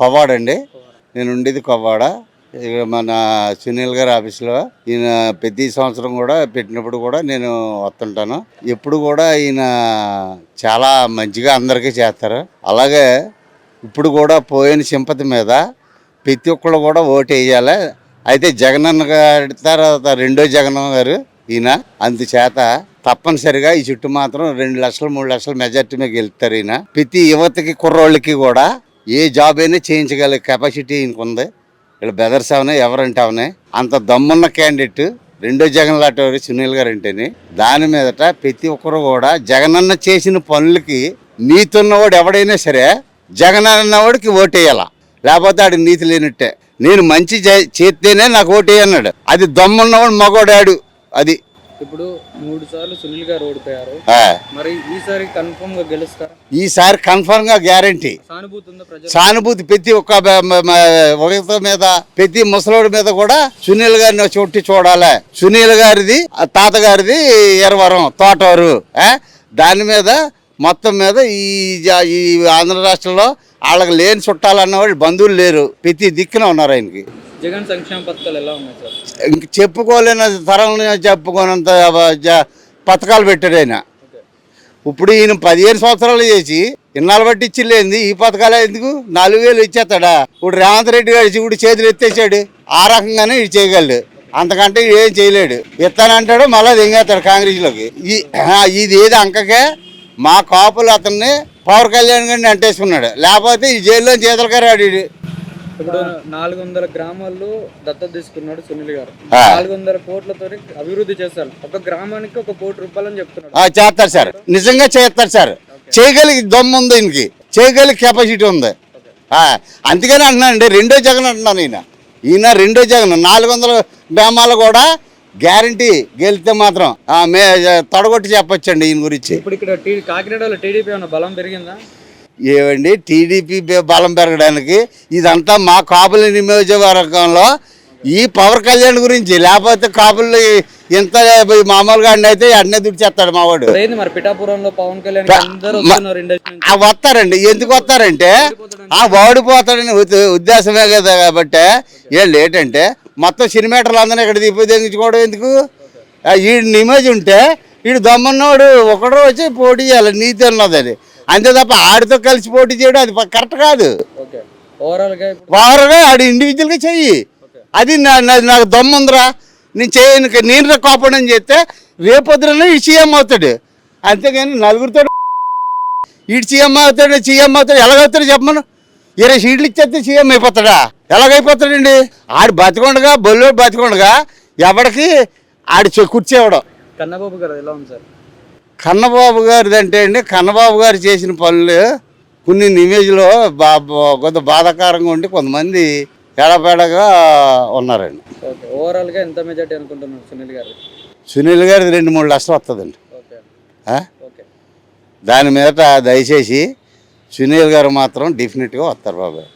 కొవ్వాడండి నేను ఉండేది కొవ్వాడ. మన సునీల్ గారి ఆఫీస్లో ఈయన ప్రతి సంవత్సరం కూడా పెట్టినప్పుడు కూడా నేను వస్తుంటాను. ఎప్పుడు కూడా ఈయన చాలా మంచిగా అందరికీ చేస్తారు. అలాగే ఇప్పుడు కూడా పోయిన సింపతి మీద ప్రతి ఒక్కళ్ళు కూడా ఓటు వేయాలి. అయితే జగనన్న గారి తర్వాత రెండో జగన్ గారు ఈయన. అందుచేత తప్పనిసరిగా ఈ చుట్టూ మాత్రం రెండు లక్షలు మూడు లక్షల మెజార్టీ మీద గెలుస్తారు ఈయన. ప్రతి యువతకి కుర్రోళ్ళకి కూడా ఏ జాబ్ అయినా చేయించగల కెపాసిటీ ఈయనకు ఉంది. ఇక్కడ బెదర్స్ అవనే ఎవరంటే అవనే. అంత దమ్మున్న క్యాండిడేట్ రెండో జగన్ లాంటి సునీల్ గారు అంటేని. దాని మీదట ప్రతి ఒక్కరు కూడా జగనన్న చేసిన పనులకి నీతి ఉన్నవాడు ఎవడైనా సరే జగన్ అన్నవాడికి ఓటేయాల. లేకపోతే ఆడి నీతి లేనట్టే. నేను మంచి చేస్తేనే నాకు ఓటేయన్నాడు. అది దమ్మున్నవాడు మగోడాడు. అది ఇప్పుడు మూడు సార్లు సునీల్ గారు ఓడిపోయారు. మరి ఈసారి కన్ఫర్మ్గా గెలుస్తారా? ఈసారి కన్ఫర్మ్గా గ్యారంటీ సానుభూతి సానుభూతి ప్రతి ఒక్క ఒకరి మీద ప్రతి ముసలోడి మీద కూడా సునీల్ గారిని చుట్టి చూడాలి. సునీల్ గారిది తాతగారిది ఎరవరం తోటవరు? దాని మీద మొత్తం మీద ఈ ఈ ఆంధ్ర రాష్ట్రంలో వాళ్ళకి లేని చుట్టాలు అన్నవాళ్ళు బంధువులు లేరు. ప్రతి దిక్కున ఉన్నారు ఆయనకి. జగన్ సంక్షేమ పథకాలు ఎలా ఉన్నాయి సార్? ఇంక చెప్పుకోలేని తరం చెప్పుకోనంత పథకాలు పెట్టాడు ఆయన. ఇప్పుడు ఈయన పదిహేను సంవత్సరాలు చేసి ఇన్నాళ్ళు బట్టి ఇచ్చిలేంది ఈ పథకాలే ఎందుకు? నాలుగు వేలు ఇచ్చేస్తాడా? ఇప్పుడు రేవంత్ రెడ్డి గారు ఇప్పుడు చేతులు ఎత్తేసాడు. ఆ రకంగానే ఇది చేయగలడు. అంతకంటే ఏం చేయలేడు. ఇస్తానంటాడు మళ్ళీ దింగేస్తాడు కాంగ్రెస్లోకి. ఇది ఏది అంకకే? మా కాపులు అతన్ని పవర్ కళ్యాణ్ గారిని అంటేసుకున్నాడు. లేకపోతే ఈ జైల్లో చేతులకారు ఆడి ఇప్పుడు నాలుగు వందల గ్రామాల్లో దత్తత తీసుకున్నాడు సునీల్ గారు. నాలుగు వందల కోట్లతో అభివృద్ధి చేస్తారు ఒక గ్రామానికి ఒక కోటి రూపాయలు అని చెప్తున్నాడు. ఆ, చేస్తారు సార్. నిజంగా చేస్తారు సార్. చేయగలిగే దమ్ము ఉంది ఈయనకి. చేయగలిగే కెపాసిటీ ఉంది. ఆ, అందుకని అంటున్నానండి రెండో జగన్ అంటున్నాను ఈయన. ఈయన రెండో జగన్. నాలుగు వందల గ్రామాలు కూడా గ్యారంటీ గెలిస్తే మాత్రం మే తొడగొట్టి చెప్పొచ్చండి ఈయన గురించి. ఇప్పుడు ఇక్కడ కాకినాడలో టీడీపీ ఏమైనా బలం పెరిగిందా? ఏవండి? టీడీపీ బలం పెరగడానికి ఇదంతా మా కాపుల నియోజకవర్గంలో ఈ పవర్ కళ్యాణ్ గురించి లేకపోతే కాపులు ఇంత మామూలుగా అన్నీ అయితే అన్నీ దుడిచేస్తాడు మరి పిఠాపురంలో పవన్ కళ్యాణ్ మ- ఆ వస్తారండి. ఎందుకు వస్తారంటే ఆ వాడిపోతాడని ఉద్ద- ఉద్దేశమే కదా కాబట్టి వీళ్ళు ఏంటంటే మొత్తం సినిమాటర్లు అందరూ ఇక్కడ దిప్పు తెగించుకోవడం ఎందుకు? ఈడు నిమేజ్ ఉంటే ఈడు దమ్మన్నోడు ఒకడో వచ్చి పోటీ చేయాలి నీతి అన్నది అది అంతే తప్ప ఆడితో కలిసి పోటీ చేయడం అది కరెక్ట్ కాదు. ఓకే. ఓవరాల్గా ఇప్పుడు వారుగా ఆడు ఇండివిజువల్గా చెయ్యి అది నాకు దమ్ముందిరా నేను చేయను నేను కాపాడని చెప్తే రేపొద్దున ఈ సీఎం అవుతాడు. అంతేగాని నలుగురితో ఈడు సీఎం అవుతాడు సీఎం అవుతాడు ఎలాగవుతాడు చెప్పమను. ఇరవై సీట్లు ఇచ్చేస్తే సీఎం అయిపోతాడా? ఎలాగైపోతాడండి? ఆడు బతికొండగా బొల్లు బతికొండగా ఎవడికి ఆడు చె- కుర్చీ ఇవ్వడం. కన్నబాబు గారు ఎలా ఉంది సార్? కన్నబాబు గారిది అంటే అండి కన్నబాబు గారు చేసిన పనులు కొన్ని ఇమేజ్లో బా కొంత బాధాకరంగా ఉండి కొంతమంది ఎడపేడగా ఉన్నారండి. ఓకే ఓవరాల్గా ఎంత మెజార్టీ అనుకుంటున్నారు సునీల్ గారు? సునీల్ గారిది రెండు మూడు లక్షలు వస్తుందండి దాని మీద దయచేసి సునీల్ గారు మాత్రం డెఫినెట్గా వస్తారు బాబాయ్